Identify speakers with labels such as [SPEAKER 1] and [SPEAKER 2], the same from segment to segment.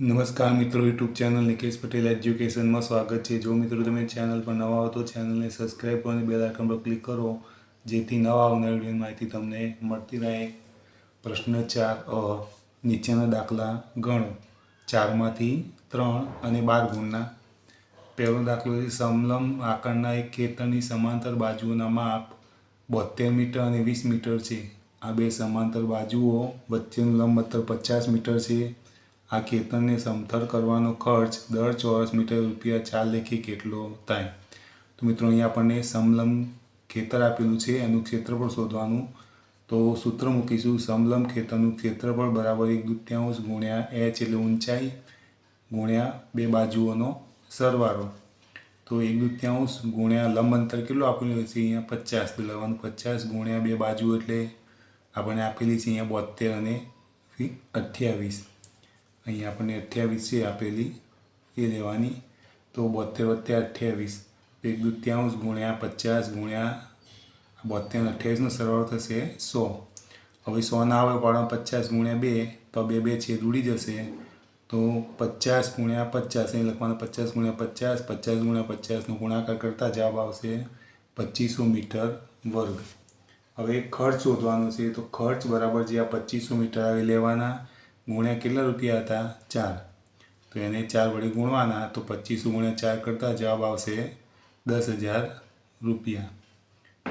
[SPEAKER 1] નમસ્કાર મિત્રો, YouTube channel Nikesh Patel એજ્યુકેશનમાં સ્વાગત છે. જો મિત્રો તમે ચેનલ પર નવા હો તો ચેનલને સબસ્ક્રાઈબ કરો અને બેલ આઇકન પર ક્લિક કરો, જેથી નવા આવનાર વિડીયોની માહિતી તમને મળતી રહે. પ્રશ્ન ચાર અ, નીચેના દાખલા ગણો. ચારમાંથી ત્રણ અને બાર ગુણના. પહેલો દાખલો છે સમલમ આકારના એક ખેતરની સમાંતર બાજુઓના માપ બોતેર મીટર અને વીસ મીટર છે. આ બે સમાંતર બાજુઓ વચ્ચેનું લંબ અંતર પચાસ મીટર છે. આ ખેતરને સમથર કરવાનો ખર્ચ દર ચોરસ મીટર રૂપિયા ચાર લેખી કેટલો થાય? તો મિત્રો, અહીંયા આપણને સમલમ ખેતર આપેલું છે. એનું ક્ષેત્રફળ શોધવાનું. તો સૂત્ર મૂકીશું. સમલમ ખેતરનું ક્ષેત્રફળ બરાબર એક દૂત્યાંશ ગુણ્યા એચ એટલે ઊંચાઈ ગુણ્યા બે બાજુઓનો સરવાળો. તો એક દૂત્યાંશ ગુણ્યા લંબ અંતર કેટલું આપેલું હોય છે? અહીંયા પચાસ. તો લેવાનું પચાસ ગુણ્યા બે બાજુ એટલે આપણને આપેલી છે અહીંયા બોતેર અને અઠ્યાવીસ. અહીંયા આપણને અઠ્યાવીસે આપેલી એ લેવાની. તો બોતેર વત્તે અઠ્યાવીસ. એક દુત્યાંશ ગુણ્યા પચાસ ગુણ્યા બોતેર અઠ્યાવીસનો સરવાળો થશે સો. હવે સો ના આવે પણ પચાસ ગુણ્યા બે, તો બે બે છેદ ઉડી જશે. તો પચાસ ગુણ્યા પચાસ અહીં લખવાનું પચાસ ગુણ્યા પચાસ પચાસ ગુણ્યા પચાસનો ગુણાકાર કરતાં જવાબ આવશે પચીસો મીટર વર્ગ. હવે ખર્ચ શોધવાનો છે, તો ખર્ચ બરાબર જે આ પચીસો મીટર આવે લેવાના. ગુણ્યા કેટલા રૂપિયા હતા? ચાર. તો એને ચાર વડે ગુણવાના, તો પચીસો ગુણ્યા ચાર કરતાં જવાબ આવશે દસ હજાર રૂપિયા.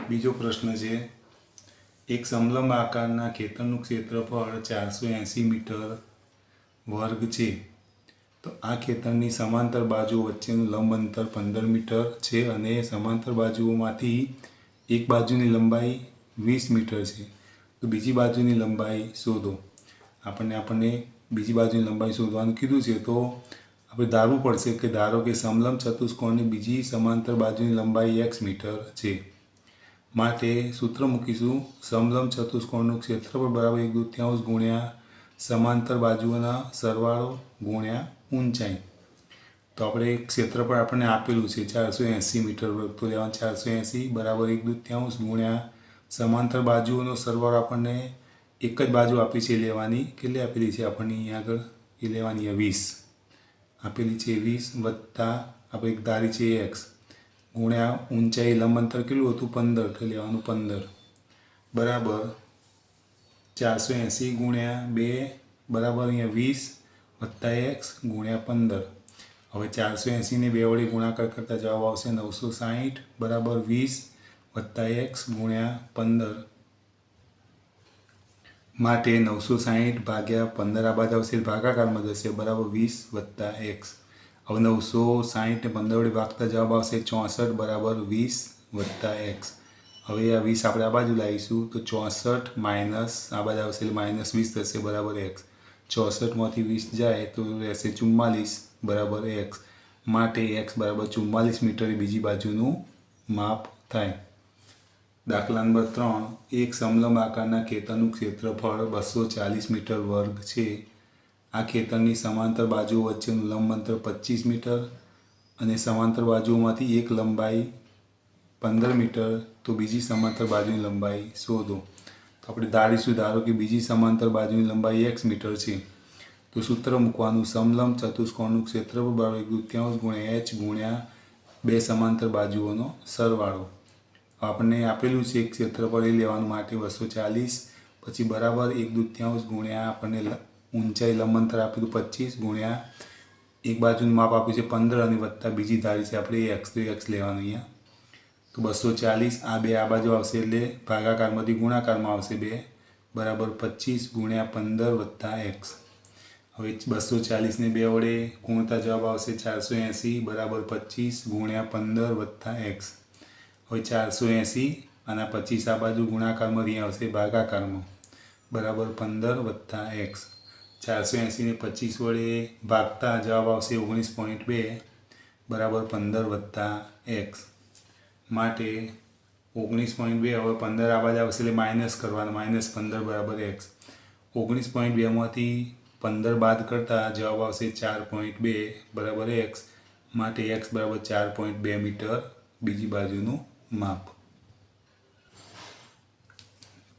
[SPEAKER 1] બીજો પ્રશ્ન છે, એક સમલંબ આકારના ખેતરનું ક્ષેત્રફળ ચારસો એંસી મીટર વર્ગ છે. તો આ ખેતરની સમાંતર બાજુ વચ્ચેનું લંબ અંતર પંદર મીટર છે અને સમાંતર બાજુઓમાંથી એક બાજુની લંબાઈ વીસ મીટર છે. તો બીજી બાજુની લંબાઈ શોધો. આપણને આપણને બીજી બાજુની લંબાઈ શોધવાનું કીધું છે, તો આપણે ધારવું પડશે કે ધારો કે સમલંબ ચતુષ્કોણની બીજી સમાંતર બાજુની લંબાઈ એક્સ મીટર છે. માટે સૂત્ર મૂકીશું. સમલંબ ચતુષ્કોણનું ક્ષેત્રફળ બરાબર એક દૂત્યાંશ ગુણ્યા સમાંતર બાજુઓના સરવાળો ગુણ્યા ઊંચાઈ. તો આપણે ક્ષેત્રફળ આપણને આપેલું છે, ચારસો એંસી મીટર વર્ગ. તો લેવાનું ચારસો એંસી બરાબર એક દૂત્યાંશ ગુણ્યા સમાંતર બાજુઓનો સરવાળો આપણને એક જ બાજુ આપી છે લેવાની. કેટલી આપેલી છે આપણને અહીંયા આગળ? એ લેવાની વીસ. આપેલી છે વીસ વત્તા આપણે એક ધારી છે એક્સ ગુણ્યા ઊંચાઈ લંબ અંતર કેટલું હતું? પંદર. તો લેવાનું પંદર. બરાબર ચારસો એંસી ગુણ્યા બે બરાબર અહીંયા વીસ વત્તા એક્સ ગુણ્યા પંદર. હવે ચારસો એંસીને બે વડે ગુણાકાર કરતાં જવાબ આવશે નવસો સાહીઠ બરાબર વીસ વત્તા એક્સ ગુણ્યા પંદર. માટે નવસો સાહીઠ ભાગ્યા પંદર આ બાદ આવશે ભાગાકારમાં જશે બરાબર વીસ વત્તા એક્સ હવે નવસો સાહીઠને પંદર વડે ભાગતા જવાબ આવશે ચોસઠ બરાબર વીસ વત્તા એક્સ હવે આ વીસ આપણે આ બાજુ લાવીશું તો ચોસઠ માઇનસ આ બાજુ આવશે એટલે માઇનસ વીસ થશે બરાબર એક્સ ચોસઠમાંથી વીસ જાય તો રહેશે ચુમ્માલીસ બરાબર એક્સ માટે એક્સ બરાબર ચુમ્માલીસ મીટર બીજી બાજુનું માપ થાય. દાખલા નંબર ત્રણ, એક સમલંબ આકારના ખેતરનું ક્ષેત્રફળ બસો ચાલીસ મીટર વર્ગ છે. આ ખેતરની સમાંતર બાજુ વચ્ચેનું લંબ અંતર પચીસ મીટર અને સમાંતર બાજુઓમાંથી એક લંબાઈ પંદર મીટર, તો બીજી સમાંતર બાજુની લંબાઈ શોધો. તો આપણે ધારીશું, ધારો કે બીજી સમાંતર બાજુની લંબાઈ એક્સ મીટર છે. તો સૂત્ર મૂકવાનું, સમલંબ ચતુષ્કોણનું ક્ષેત્રફળ બરાબર એક દૂત્યાંશ ગુણ્યા એચ ગુણ્યા બે સમાંતર બાજુઓનો સરવાળો. આપણને આપેલું છે ક્ષેત્રફળ એ લેવાનું માટે બસો ચાલીસ, પછી બરાબર એક દૂત્યાંશ ગુણ્યા આપણને ઊંચાઈ લંબંતર આપેલું પચીસ ગુણ્યા એક બાજુનું માપ આપ્યું છે પંદર અને વત્તા બીજી ધારી છે આપણે એક્સ ટુ એક્સ લેવાનું અહીંયા. તો બસો ચાલીસ, આ બે આ બાજુ આવશે એટલે ભાગાકારમાંથી ગુણાકારમાં આવશે બે, બરાબર પચીસ ગુણ્યા પંદર વત્તા એક્સ હવે બસો ચાલીસને બે વડે ગુણતા જવાબ આવશે ચારસો એંસી, બરાબર પચીસ ગુણ્યા પંદર વત્તા એક્સ હવે ચારસો એંસી અને પચીસ આ બાજુ ગુણાકારમાં અહીં આવશે ભાગાકારમાં. બરાબર પંદર વત્તા એક્સ. ચારસો એંસીને પચીસ વડે ભાગતા જવાબ આવશે ઓગણીસ પોઈન્ટ બે. બરાબર પંદર વત્તા એક્સ. માટે ઓગણીસ પોઈન્ટ બે હવે પંદર આ બાજુ આવશે એટલે માઇનસ કરવાનું, માઇનસ પંદર બરાબર એક્સ. ઓગણીસ પોઈન્ટ બેમાંથી પંદર બાદ કરતાં જવાબ આવશે ચાર પોઈન્ટ બે બરાબર એક્સ. માટે એક્સ બરાબર ચાર પોઈન્ટ બે મીટર બીજી બાજુનું માપ.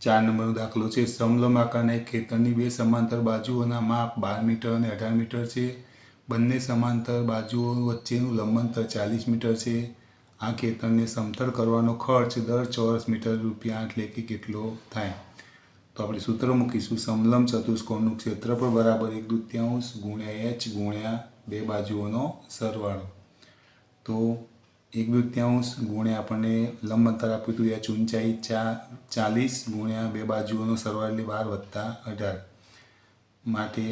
[SPEAKER 1] ચાર નંબરનો દાખલો છે સમલંબ આકારના એક ખેતરની બે સમાંતર બાજુઓના માપ બાર મીટર અને અઢાર મીટર છે. બંને સમાંતર બાજુઓ વચ્ચેનું લંબંતર ચાલીસ મીટર છે. આ ખેતરને સમતળ કરવાનો ખર્ચ દર ચોરસ મીટર રૂપિયા આઠ કે કેટલો થાય? તો આપણે સૂત્ર મૂકીશું. સમલંબ ચતુષ્કોણનું ક્ષેત્રફળ બરાબર એક દૂત્યાંશ ગુણ્યા એચ ગુણ્યા બે બાજુઓનો સરવાળો. તો એક દૃત્યાંશ ગુણ્યા આપણને લંબ અંતર આપ્યું હતું એચ ઊંચાઈ ચા ચાલીસ ગુણ્યા બે બાજુઓનો સરવાળો બાર વત્તા અઢાર. માટે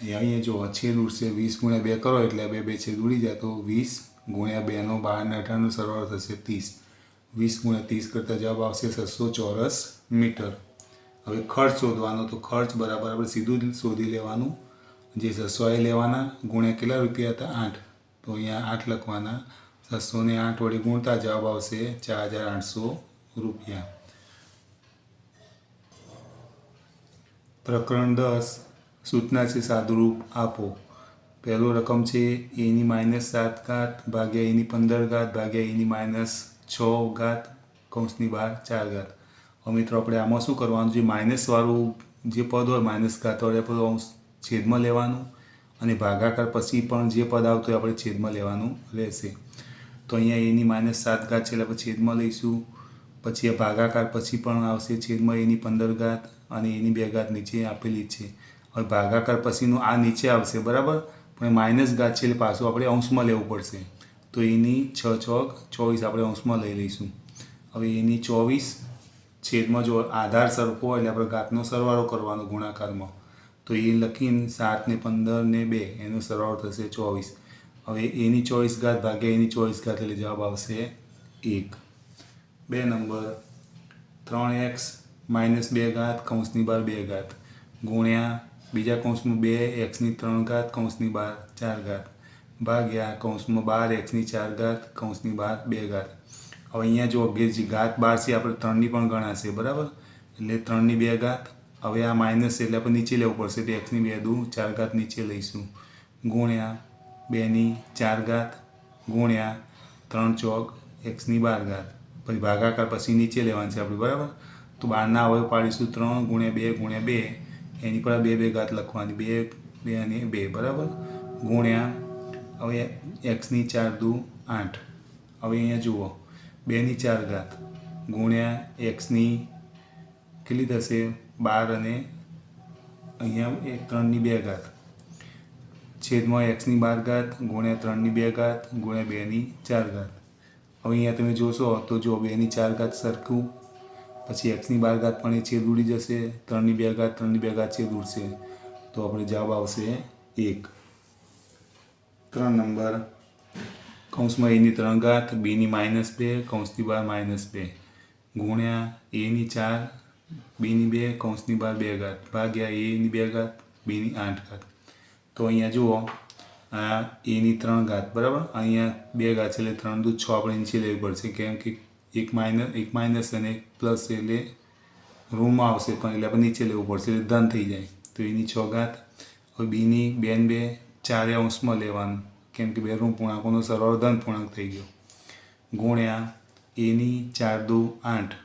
[SPEAKER 1] અહીંયા જો છેદ ઉડશે વીસ ગુણ્યા બે કરો એટલે બે બે છેદ ઉડી જાય તો વીસ ગુણ્યા બેનો બાર ને અઢારનો સરવાળો થશે ત્રીસ. વીસ ગુણ્યા ત્રીસ કરતાં જવાબ આવશે છસો ચોરસ મીટર. હવે ખર્ચ શોધવાનો તો ખર્ચ બરાબર આપણે સીધું શોધી લેવાનું. જે છસો લેવાના ગુણ્યા કેટલા રૂપિયા હતા? આઠ. તો અહીંયા આઠ લખવાના. છસો ને આઠ વડે ગુણતા જવાબ આવશે ચાર હજાર આઠસો રૂપિયા પ્રકરણ દસ સૂચના છે સાદુરૂપ આપો પહેલો રકમ છે એની માઇનસ સાત ઘાત ભાગ્યા એની પંદર ઘાત ભાગ્યા એની માઇનસ છ ઘાત કૌંસની બાર ચાર ઘાત હવે મિત્રો આપણે આમાં શું કરવાનું જે માઇનસવાળું જે પદ હોય માઇનસ ઘાતવાળા પદ અંશ છેદમાં લેવાનું, અને ભાગાકાર પછી પણ જે પદ આવતું હોય આપણે છેદમાં લેવાનું રહેશે। તો અહીંયા એની માઇનસ સાત ઘાત છે એટલે આપણે છેદમાં લઈશું. પછી આ ભાગાકાર પછી પણ આવશે છેદમાં એની પંદર ઘાત અને એની બે ઘાત નીચે આપેલી છે. હવે ભાગાકાર પછીનું આ નીચે આવશે, બરાબર? પણ માઇનસ ઘાત છે એટલે પાછું આપણે અંશમાં લેવું પડશે. તો એની છ ચોક ચોવીસ આપણે અંશમાં લઈ લઈશું. હવે એની ચોવીસ છેદમાં જો આધાર સરખો હોય એટલે આપણે ઘાતનો સરવાળો કરવાનો ગુણાકારમાં. તો એ લખીને સાત ને પંદર ને બે, એનો સરવાળો થશે ચોવીસ. હવે એની ચોવીસ ઘાત ભાગ્યા એની ચોવીસ ઘાત એટલે જવાબ આવશે એક. બે નંબર. ત્રણ એક્સ માઇનસ બે ઘાત કૌંસની બાર બે ઘાત. ગુણ્યા બીજા કૌંસમાં બે એક્સની ત્રણ ઘાત કૌંસની બાર ચાર ઘાત. ભાગ્યા કૌંસમાં બાર એક્સની ચાર ઘાત કૌંસની બાર બે ઘાત. હવે અહીંયા જો અગિયાર જે ઘાત બાર છે, આપણે ત્રણની પણ ગણાશે, બરાબર? એટલે ત્રણની બે ઘાત. હવે આ માઇનસ એટલે આપણે નીચે લેવું પડશે, એટલે એક્સની બે દુ, ચાર ઘાત નીચે લઈશું. ગુણ્યા બેની ચાર ઘાત, ગુણ્યા ત્રણ ચોક, એક્સની બાર ઘાત. પછી ભાગાકાર પછી નીચે લેવાનું છે આપણે, બરાબર? તો બારના અવયવ પાડીશું ત્રણ ગુણ્યા બે ગુણ્યા બે, એની પર બે બે ઘાત લખવાની. બે બે અને બે, બરાબર? ગુણ્યા, હવે એક્સની ચાર દુ આઠ. હવે અહીંયા જુઓ, બેની ચાર ઘાત, ગુણ્યા એક્સની કેટલી થશે? બાર અને અહીંયા એક ત્રણની બે ઘાત. છેદમાં એક્સની બાર ઘાત, ગુણ્યા ત્રણની બે ઘાત, ગુણ્યા બેની ચાર ઘાત. હવે અહીંયા તમે જોશો, તો જો બેની ચાર ઘાત સરખું, પછી એક્સની બાર ઘાત પણ એ છેદ ઉડી જશે ત્રણની બે ઘાત ત્રણની બે ઘાત છેદ ઉડશે. તો આપણે જવાબ આવશે એક. ત્રણ નંબર. કૌંસમાં એની ત્રણ ઘાત બીની માઇનસ બે, કૌંસની બાર માઇનસ બે. ગુણ્યા એની ચાર બીની બે, કૌંસની બાર બે ઘાત. ભાગ્યા એની બે ઘાત બીની આઠ ઘાત. તો અહીંયા જુઓ, આ એની ત્રણ ઘાત, બરાબર? અહીંયા બે ઘાત છે એટલે ત્રણ દૂધ છ આપણે નીચે લેવી પડશે. કેમ કે એક માઇનસ એક માઇનસ અને એક પ્લસ એટલે રૂમમાં આવશે પણ એટલે આપણે નીચે લેવું પડશે એટલે ધન થઈ જાય. તો એની છ ઘાત. હવે બીની બેન બે ચારે અંશમાં લેવાનું. કેમ કે બે રૂમ પૂર્ણાંકોનો સરવાળો ધન પૂર્ણાંક થઈ ગયો. ગુણ્યા એની ચાર દુ આઠ.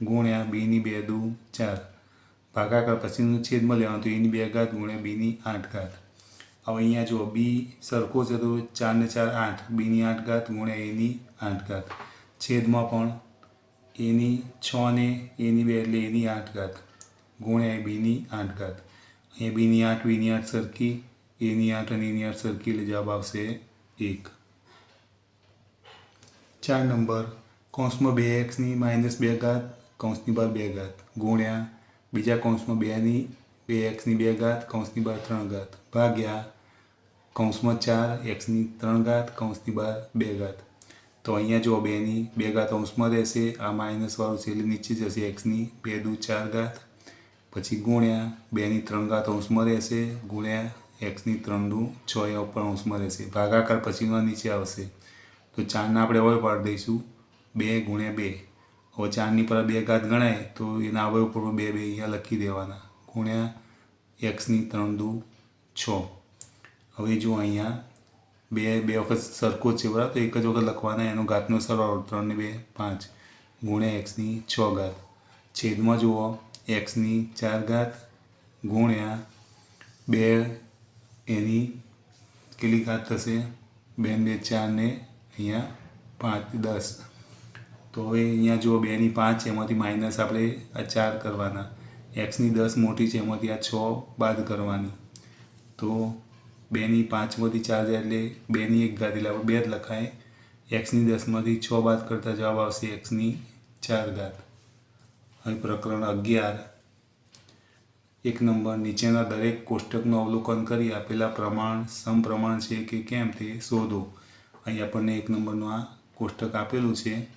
[SPEAKER 1] ગુણ્યા બીની બે દુ ચાર. ભાગાકાર પછીનું છેદમાં લેવાનું તો એની બે ઘાત ગુણ્યા બીની આઠ ઘાત. હવે અહીંયા જુઓ, બી સરખો છે તો ચારને ચાર આઠ. બીની આઠ ઘાત ગુણ્યા એની આઠ ઘાત. છેદમાં પણ એની છ ને એની બે એટલે એની આઠ ઘાત. ગુણ્યા બીની આઠ ઘાત. અહીંયા બીની આઠ બીની આઠ સરખી, એની આઠ અને એની આઠ સરખી એટલે જવાબ આવશે એક. ચાર નંબર. કૌંસમાં બે એક્સની માઇનસ બે ઘાત, કૌંસની બાર બે ઘાત. ગુણ્યા બીજા કૌંસમાં બેની, બે એક્સની બે ઘાત, કૌંસની બાર ત્રણ ઘાત. ભાગ્યા કૌંસમાં ચાર, એક્સની ત્રણ ઘાત, કૌંસની બાર, બે ઘાત. તો અહીંયા જો બેની, બે ઘાત અંશમાં રહેશે, આ માઇનસવાળું છે એટલે નીચે જશે, એક્સની બે દુ ચાર ઘાત. પછી ગુણ્યા, બેની ત્રણ ઘાત અંશમાં રહેશે, ગુણ્યા, એક્સની ત્રણ દુ છ એ ઉપર અંશમાં રહેશે. ભાગાકાર પછીનો નીચે આવશે. તો ચારને આપણે અવય પાડી દઈશું, બે ગુણ્યા બે. હવે ચારની પર બે ઘાત ગણાય, તો એના અવયવ ઉપર બે બે અહીંયા લખી દેવાના. ગુણ્યા, એક્સની ત્રણ દુ છ. હવે જો અહીંયા બે બે વખત સરખો બરાબર? તો એક જ વખત લખવાના, એનો ઘાતનો સરવાળો ત્રણને બે, પાંચ. ગુણ્યા એક્સની છ ઘાત. છેદમાં જુઓ એક્સની ચાર ઘાત ગુણ્યા બે એની કેટલી ઘાત થશે? બે બે, ચાર ને અહીંયા પાંચ, દસ. તો હવે અહીંયા જુઓ બેની પાંચ, એમાંથી માઇનસ આપણે આ ચાર કરવાના. એક્સની દસ મોટી છે, એમાંથી આ છ બાદ કરવાની. તો બેની પાંચમાંથી ચાર જાય એટલે બેની એક ઘાત એટલે બે જ લખાય. એક્સની દસમાંથી છ બાદ કરતાં જવાબ આવશે એક્સની ચાર ઘાત હવે પ્રકરણ અગિયાર. એક નંબર, નીચેના દરેક કોષ્ટકનું અવલોકન કરી આપેલા પ્રમાણ, સમપ્રમાણ છે કે કેમ તે શોધો. અહીં આપણને એક નંબરનું આ કોષ્ટક આપેલું છે.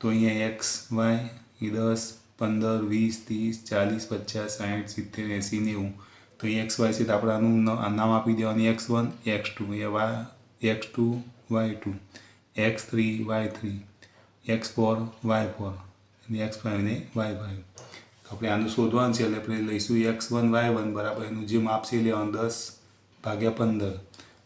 [SPEAKER 1] તો અહીંયા એક્સ, વાય દસ, પંદર, વીસ, ત્રીસ, ચાલીસ, પચાસ સાઠ સિત્તેર, એંસી, નેવું. તો એક્સ વાય છે તો આપણે આનું નામ આપી દેવાની એક્સ વન, એક્સ ટુ. એ y x two, y two. X three, y three. X four, y four. અને એક્સ ફાઈવ ને વાય ફાઈવ. આપણે આનું શોધવાનું છે એટલે આપણે લઈશું એક્સ વન, વાય વન બરાબર. એનું જે માપ છે લેવાનું દસ ભાગ્યા પંદર.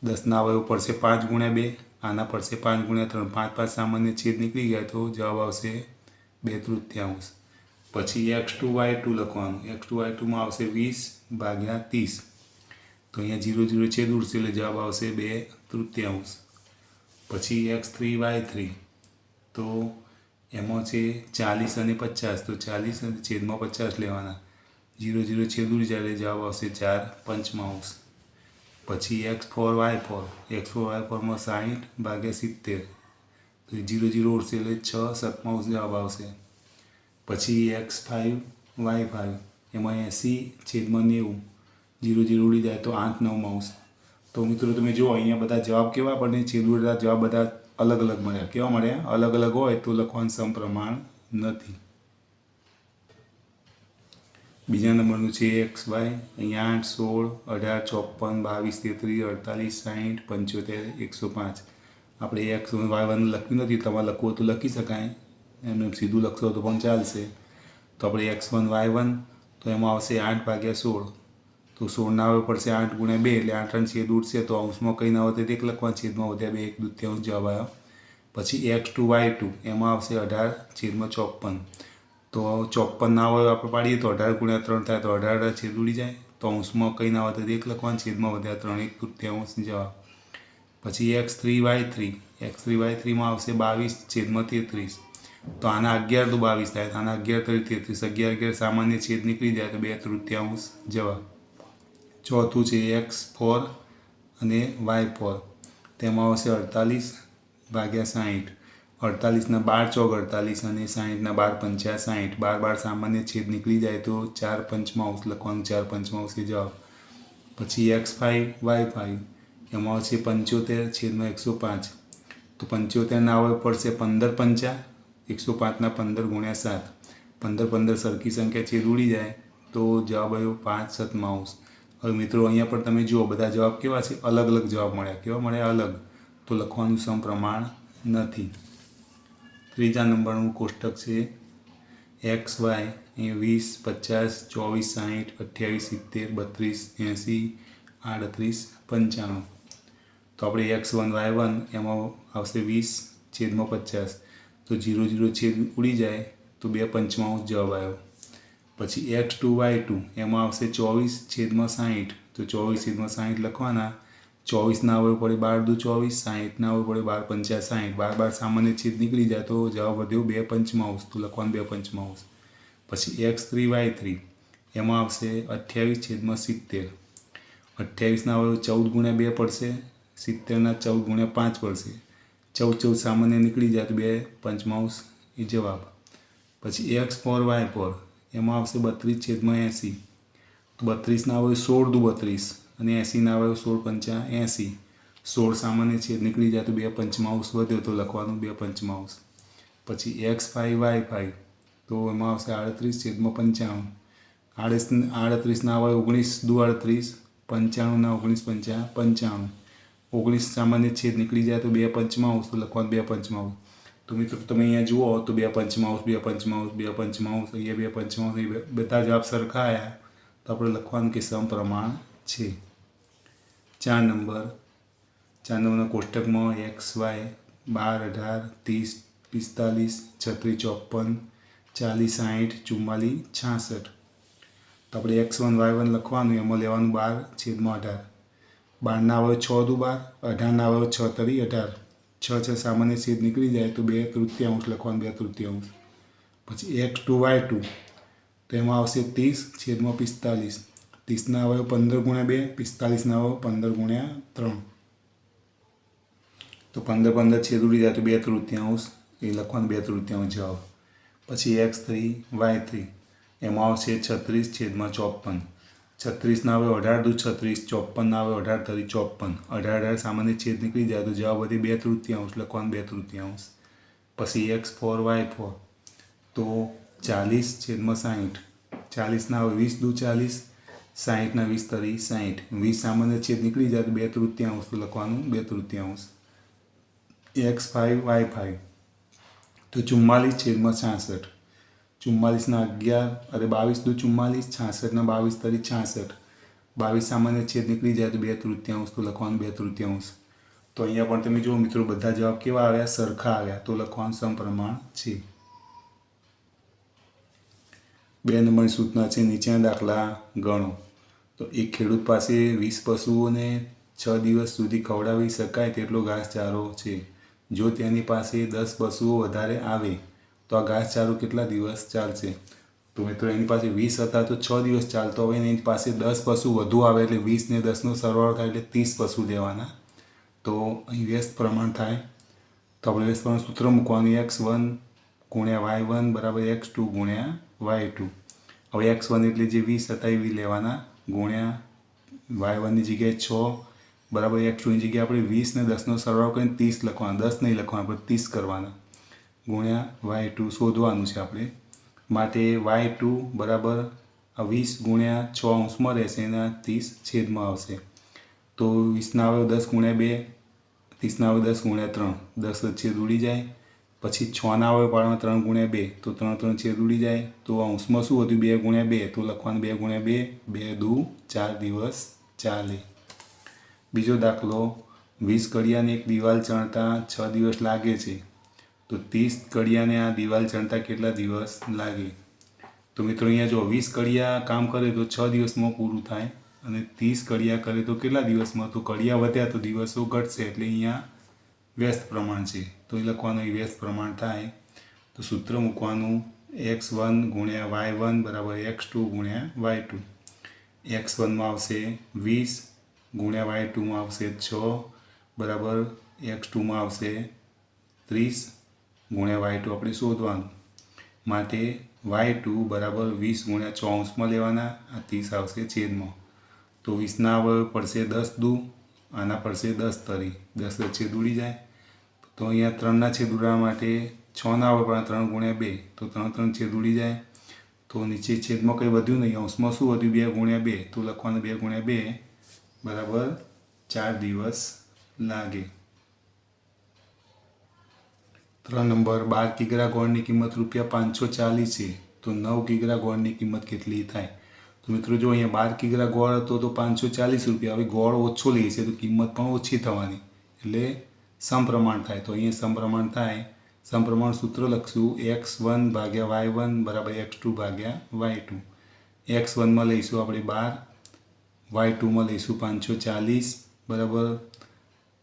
[SPEAKER 1] દસના અવયવ પડશે પાંચ ગુણ્યા બે. આના પડશે પાંચ ગુણ્યા ત્રણ. પાંચ પાંચ સામાન્ય છેદ નીકળી ગયા તો જવાબ આવશે બે તૃતીયાંશ પછી એક્સ ટુ વાય ટુ લખવાનું. એક્સ ટુ વાય ટુમાં આવશે વીસ ભાગ્યા ત્રીસ. તો અહીંયા જીરો જીરો છેદ ઉડશે એટલે જવાબ આવશે બે તૃતીયાંશ. પછી એક્સ થ્રી વાય થ્રી. તો એમાં છે ચાલીસ અને પચાસ. તો ચાલીસ અને છેદમાં પચાસ લેવાના. જીરો જીરો છેદ ઉડી જાય એટલે જવાબ આવશે ચાર પંચમાંશ. પછી x four y four. X four y ફોરમાં સાહીઠ ભાગ્યા સિત્તેર. તો જીરો જીરો ઉડશે એટલે છ સતમાંશ જવાબ આવશે. પછી એક્સ ફાઇવ વાય ફાઇવ એમાં એંસી છેદમાં નેવું, જીરો જીરો ઉડી જાય તો આઠ નવ માઉસ. તો મિત્રો તમે જુઓ, અહીંયા બધા જવાબ કેવા પણ છેદ ઉડતા જવાબ બધા અલગ અલગ મળ્યા કેવા મળ્યા અલગ અલગ હોય તો લખવાનું સમપ્રમાણ નથી. બીજા નંબરનું છે એક્સ વાય, અહીંયા આઠ, સોળ, અઢાર, ચોપન, બાવીસ, તેત્રીસ, અડતાલીસ સાહીઠ પંચોતેર, એકસો પાંચ. આપણે એક્સ વાય વન લખ્યું નથી, તમારે લખવું તો લખી શકાય. એમને સીધું લખશો તો પણ ચાલશે. તો આપણે એક્સ વન, વાય વન, તો એમાં આવશે આઠ ભાગ્યા સોળ. તો સોળના આવે પડશે આઠ ગુણ્યા બે, એટલે આઠ અને છેદ ઉડશે તો અંશમાં કંઈ ના વધે એક લખવા છેદમાં વધ્યા બે, એક દુત્યાંશ જવાબ આવ્યો પછી એક્સ ટુ, વાય ટુ, એમાં આવશે અઢાર છેદમાં ચોપન. તો ચોપન ના હોય આપણે પાડીએ તો અઢાર ગુણ્યા ત્રણ થાય તો અઢાર અઢાર છેદ ઉડી જાય. તો અંશમાં કંઈ ના વધે એક લખવાનું છેદમાં વધ્યા ત્રણ, એક તૃતીયાંશ જવાબ? પછી x three, y three. X three, y થ્રીમાં આવશે બાવીસ છેદમાં તેત્રીસ. તો આના અગિયાર તો બાવીસ થાય. તો આના અગિયાર તરી તેત્રીસ અગિયાર અગિયાર સામાન્ય છેદ નીકળી જાય તો બે તૃતીયાંશ જવાબ. ચોથું છે એક્સ ફોર અને વાય ફોર. તેમાં આવશે અડતાલીસ ભાગ્યા સાહીઠ. અડતાલીસના બાર ચોક અડતાલીસ અને સાહીઠના બાર પંચ્યા સાહીઠ. બાર બાર સામાન્ય છેદ નીકળી જાય તો ચાર પંચમાંશ લખવાનું ચાર પંચમાંશ એ જવાબ. પછી એક્સ ફાઇવ વાય ફાઈવ. એમાં આવશે પંચોતેર છેદમાં એકસો પાંચ. તો પંચોતેરના આવે પડશે પંદર પંચા. એકસો પાંચના પંદર ગુણ્યા સાત. પંદર પંદર સરખી સંખ્યા છે રૂડી જાય તો જવાબ આવ્યો પાંચ સતમાંશ હવે મિત્રો, અહીંયા પણ તમે જુઓ, બધા જવાબ કેવા છે? અલગ અલગ જવાબ મળ્યા. કેવા મળ્યા? અલગ. તો લખવાનું સમપ્રમાણ નથી. ત્રીજા નંબરનું કોષ્ટક છે, એક્સ વાય એ વીસ, પચાસ, ચોવીસ, સાહીઠ, અઠ્યાવીસ, સિત્તેર, બત્રીસ, એંસી, આડત્રીસ, પંચાણું. તો આપણે એક્સ વન વાય વન, એમાં આવશે વીસ છેદમાં પચાસ. તો જીરો જીરો છેદ ઉડી જાય તો બે પંચમાંશ જવાબ આવ્યો. પછી એક્સ ટુ વાય ટુ, એમાં આવશે ચોવીસ છેદમાં સાહીઠ. તો ચોવીસ છેદમાં સાહીઠ લખવાના. ચોવીસના આવવું પડે બાર દુ ચોવીસ સાહીઠના આવવું પડે બાર પંચા સાહીઠ. બાર બાર સામાન્ય છેદ નીકળી જાય તો જવાબ વધ્યો બે પંચમાંશ. તો લખવાનું બે પંચમાંશ. પછી એક્સ થ્રી વાય થ્રી, એમાં આવશે અઠ્યાવીસ છેદમાં સિત્તેર. અઠ્યાવીસના આવે ચૌદ ગુણ્યા બે પડશે, સિત્તેરના ચૌદ ગુણ્યા પાંચ પડશે. ચૌદ ચૌદ સામાન્ય નીકળી જાય તો બે પંચમાંશ એ જવાબ. પછી એક્સ ફોર વાય ફોર, એમાં આવશે બત્રીસ છેદમાં એંસી. તો બત્રીસના આવે સોળ દુ બત્રીસ, અને એંસીના આવે સોળ પંચા એંસી. સોળ સામાન્ય છેદ નીકળી જાય તો બે પંચમાંશ વધ્યો તો લખવાનું બે પંચમાંશ પછી એક્સ ફાઈવ વાય ફાઈવ તો એમાં આવશે આડત્રીસ છેદમાં પંચાણું. આડસ, આડત્રીસના આવે ઓગણીસ દુ આડત્રીસ, પંચાણુંના ઓગણીસ પંચા પંચાણું. ઓગણીસ સામાન્ય છેદ નીકળી જાય તો બે પંચમાંશ, તો લખવાનું બે પંચમાંશ. તો મિત્રો, તમે અહીંયા જુઓ, તો બે પંચમાંશ બે પંચમાંશ બે પંચમાંશ, અહીંયા બે પંચમાંશ બધા જવાબ સરખા આવ્યા તો આપણે લખવાનું કે સમપ્રમાણ છે. ચાર નંબર. ચાર નંબરના કોષ્ટકમાં એક્સ, વાય, બાર, અઢાર, ત્રીસ, પિસ્તાલીસ, છત્રીસ, ચોપન, ચાલીસ સાઠ ચુમ્માલીસ, છાસઠ. તો આપણે એક્સ વન, વાય વન લખવાનું, એમાં લેવાનું બાર છેદમાં અઢાર. બારના આવે છ દુ બાર અઢારના આવે છ તરી અઢાર. છ છ સામાન્ય છેદ નીકળી જાય તો બે તૃતીયાંશ લખવાનું, બે તૃતીયાંશ. પછી એક્સ ટુ વાય ટુ, તો એમાં આવશે ત્રીસ છેદમાં પિસ્તાલીસ. ત્રીસના આવે પંદર ગુણ્યા બે પિસ્તાલીસના આવે પંદર ગુણ્યા ત્રણ. તો પંદર પંદર છેદ ઉડી જાય તો બે તૃતીયાંશ, એ લખવાનું બે તૃતીયાંશ જવાબ. પછી એક્સ થ્રી, વાય થ્રી, એમાં આવશે છત્રીસ છેદમાં ચોપન. છત્રીસના આવે અઢાર દુ છત્રીસ ચોપનના આવે અઢાર તરી ચોપન. અઢાર અઢાર સામાન્ય છેદ નીકળી જાય તો જવાબ વધી બે તૃતીયાંશ, લખવાનું બે તૃતીયાંશ. પછી એક્સ ફોર વાય ફોર તો ચાલીસ છેદમાં સાહીઠ. ચાલીસના આવે વીસ દુ ચાલીસ સાહીઠના વીસ તરી સાહીઠ. વીસ સામાન્ય છેદ નીકળી જાય તો બે તૃતીયાંશ લખવાનું બે તૃતીયાંશ. એક્સ ફાઇવ વાય ફાઇવ તો ચુમ્માલીસ છેદમાં છાસઠ. ચુમ્માલીસના અગિયાર અરે બાવીસ દુ ચુમ્માલીસ છાસઠના બાવીસ તરી છાસઠ. બાવીસ સામાન્ય છેદ નીકળી જાય તો બે તૃતીયાંશ, તો લખવાનું બે તૃતીયાંશ. તો અહીંયા પણ તમે જુઓ મિત્રો, બધા જવાબ કેવા આવ્યા? સરખા આવ્યા. તો લખવાનું સમપ્રમાણ છે. બે નંબરની સૂચના છે, નીચેના દાખલા ગણો. તો એક ખેડૂત પાસે વીસ પશુઓને છ દિવસ સુધી ખવડાવી શકાય તેટલો ઘાસચારો છે. જો તેની પાસે દસ પશુઓ વધારે આવે તો આ ઘાસચારો કેટલા દિવસ ચાલશે? તો મિત્રો, એની પાસે વીસ હતા તો છ દિવસ ચાલતો ને એની પાસે દસ પશુ વધુ આવે એટલે વીસ ને દસનો સરવાળો થાય એટલે ત્રીસ પશુ લેવાના તો અહીં વ્યસ્ત પ્રમાણ થાય. તો આપણે વ્યસ્ત પ્રમાણ સૂત્ર મૂકવાનું. એક્સ વન ગુણ્યા વાય વન બરાબર એક્સ ટુ ગુણ્યા વાય ટુ. હવે એક્સ વન એટલે જે વીસ હતા એવી લેવાના. ગુણ્યા વાય વનની જગ્યાએ છ બરાબર એક્સ ટુની જગ્યાએ આપણે વીસ ને દસનો સરવાળો કરીને ત્રીસ લખવાના. દસ નહીં લખવાના આપણે ત્રીસ કરવાના. ગુણ્યા વાય ટુ શોધવાનું છે આપણે. માટે વાય ટુ બરાબર વીસ ગુણ્યા છ અંશમાં રહેશે એના ત્રીસ છેદમાં આવશે. તો વીસના આવે દસ ગુણ્યા બે, ત્રીસના આવે દસ ગુણ્યા ત્રણ. દસ છેદ ઉડી જાય. પછી છના આવે પાડમાં ત્રણ ગુણ્યા બે, તો ત્રણ ત્રણ છેદ ઉડી જાય. તો અંશમાં શું હતું? બે ગુણ્યા બે. તો લખવાનું બે ગુણ્યા બે બે દુ, ચાર દિવસ ચાલે. બીજો દાખલો, વીસ કડિયાને એક દિવાલ ચણતા છ દિવસ લાગે છે. તો ત્રીસ કડિયાને આ દિવાલ ચણતા કેટલા દિવસ લાગે? તો મિત્રો અહીંયા જો વીસ કડિયા કામ કરે તો છ દિવસમાં પૂરું થાય અને ત્રીસ કડિયા કરે તો કેટલા દિવસમાં? તો કડિયા વધ્યા તો દિવસો ઘટશે એટલે અહીંયા વ્યસ્ત પ્રમાણ છે. તો એ લખવાનું એ વ્યસ્ત પ્રમાણ થાય. તો સૂત્ર મૂકવાનું એક્સ વન ગુણ્યા વાય વન બરાબર એક્સ ટુ ગુણ્યા વાય ટુ. એક્સ વનમાં આવશે વીસ ગુણ્યા વાય ટુમાં આવશે છ બરાબર એક્સ ટુમાં આવશે ત્રીસ ગુણ્યા વાય ટુ આપણે શોધવાનું. માટે વાય ટુ બરાબર વીસ ગુણ્યા ચોસમાં લેવાના, આ ત્રીસ આવશે છેદમાં. તો વીસના આવે પડશે દસ દુ, આના પડશે દસ તરી. દસ છેદ ઉડી જાય. તો અહીંયા ત્રણના છેદ ઉડવા માટે છના આવે પણ ત્રણ ગુણ્યા બે. તો ત્રણ ત્રણ છેદ ઉડી જાય. તો નીચે છેદમાં કંઈ વધ્યું નહીં. અંશમાં શું વધ્યું? બે ગુણ્યા બે. તો લખવાનું બે ગુણ્યા બે બરાબર ચાર દિવસ લાગે. ત્રણ નંબર બાર કિગ્રા ગોળની કિંમત રૂપિયા પાંચસો ચાલીસ છે. તો નવ કિગ્રા ગોળની કિંમત કેટલી થાય? તો મિત્રો જો અહીંયા બાર કિગ્રા ગોળ હતો તો પાંચસો ચાલીસ રૂપિયા. હવે ગોળ ઓછો લઈએ છે તો કિંમત પણ ઓછી થવાની. એટલે સમપ્રમાણ થાય. તો અહીંયા સમપ્રમાણ થાય. સમપ્રમાણ સૂત્ર લખશું. એક્સ વન ભાગ્યા વાય વન બરાબર એક્સ ટુ ભાગ્યા વાય ટુ. એક્સ વનમાં લઈશું આપણે બાર. વાય ટુમાં લઈશું પાંચસો ચાલીસ બરાબર.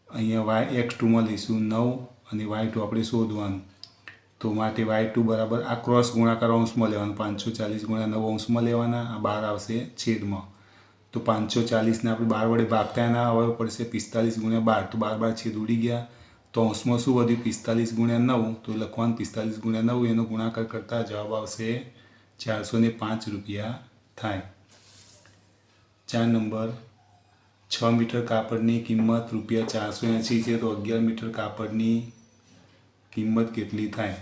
[SPEAKER 1] અહીંયા વાય, એક્સ ટુમાં લઈશું નવ. અને વાય ટુ આપણે શોધવાનું. તો માટે વાય ટુ બરાબર આ ક્રોસ ગુણાકાર અંશમાં લેવાનું. પાંચસો ચાલીસ ગુણ્યા નવ અંશમાં લેવાના. આ બાર આવશે છેદમાં. તો પાંચસો ચાલીસને આપણે બાર વડે ભાગતા એના આવવું પડશે પિસ્તાલીસ ગુણ્યા બાર. તો બાર બાર છેદ ઉડી ગયા. તો અંશમાં શું વધ્યું? પિસ્તાલીસ ગુણ્યા નવ. તો લખવાનું પિસ્તાલીસ ગુણ્યા નવ. એનો ગુણાકાર કરતાં જવાબ આવશે ચારસો ને પાંચ રૂપિયા થાય. ચાર નંબર. છ મીટર કાપડની કિંમત રૂપિયા ચારસો એંસી છે. તો અગિયાર મીટર કાપડની કિંમત કેટલી થાય?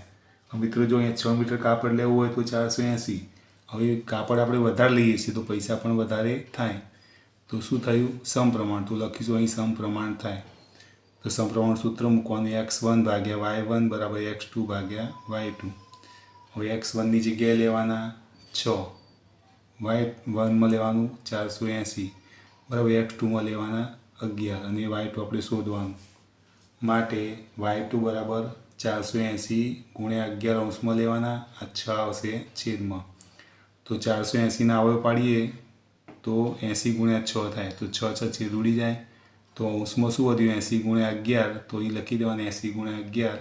[SPEAKER 1] મિત્રો, જો અહીંયા છ મીટર કાપડ લેવું હોય તો ચારસો એંસી. હવે કાપડ આપણે વધારે લઈએ છીએ તો પૈસા પણ વધારે થાય. તો શું થયું? સમપ્રમાણ. તો લખીશું અહીં સમપ્રમાણ થાય. તો સમપ્રમાણ સૂત્ર મૂકવાનું. એક્સ વન ભાગ્યા વાય વન બરાબર એક્સ ટુ ભાગ્યા વાય ટુ. હવે એક્સ વનની જગ્યાએ લેવાના છ. વાય વનમાં લેવાનું ચારસો એંસી. બરાબર એક્સ ટુમાં લેવાના અગિયાર. અને વાય ટુ આપણે શોધવાનું. માટે વાય ટુ બરાબર ચારસો એંસી ગુણ્યા અગિયાર અંશમાં લેવાના આ છ આવશે છેદમાં. તો ચારસો એંસીના અવયવ પાડીએ તો એંસી ગુણ્યા છ થાય. તો છ છ છેદ ઉડી જાય. તો અંશમાં શું વધ્યું? એંસી ગુણ્યા અગિયાર. તો એ લખી દેવાના એંસી ગુણ્યા અગિયાર.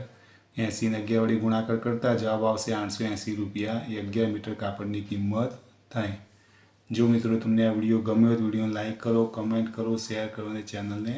[SPEAKER 1] એંસીને અગિયાર વડે ગુણાકાર કરતાં જવાબ આવશે આઠસો એંસી રૂપિયા. એ અગિયાર મીટર કાપડની કિંમત થાય. જો મિત્રો તમને આ વીડિયો ગમ્યો હોય તો વિડીયોને લાઇક કરો, કમેન્ટ કરો, શેર કરો અને ચેનલને